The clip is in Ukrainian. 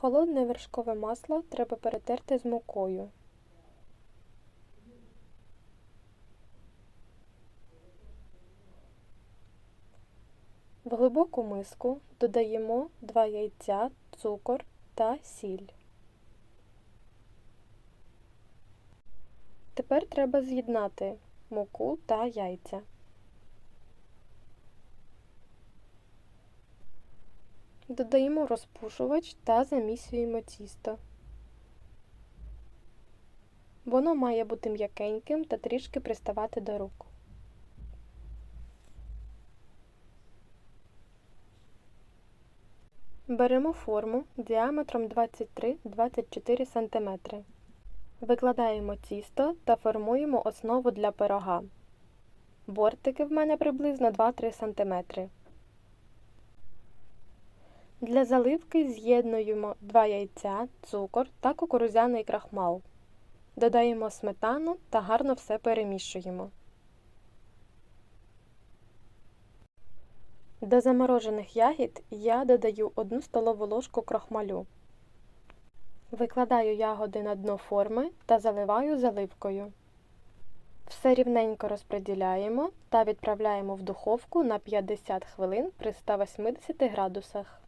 Холодне вершкове масло треба перетерти з мукою. В глибоку миску додаємо 2 яйця, цукор та сіль. Тепер треба з'єднати муку та яйця. Додаємо розпушувач та замісюємо тісто. Воно має бути м'якеньким та трішки приставати до рук. Беремо форму діаметром 23-24 см. Викладаємо тісто та формуємо основу для пирога. Бортики в мене приблизно 2-3 см. Для заливки з'єднуємо 2 яйця, цукор та кукурудзяний крахмал. Додаємо сметану та гарно все перемішуємо. До заморожених ягід я додаю 1 столову ложку крохмалю. Викладаю ягоди на дно форми та заливаю заливкою. Все рівненько розподіляємо та відправляємо в духовку на 50 хвилин при 180 градусах.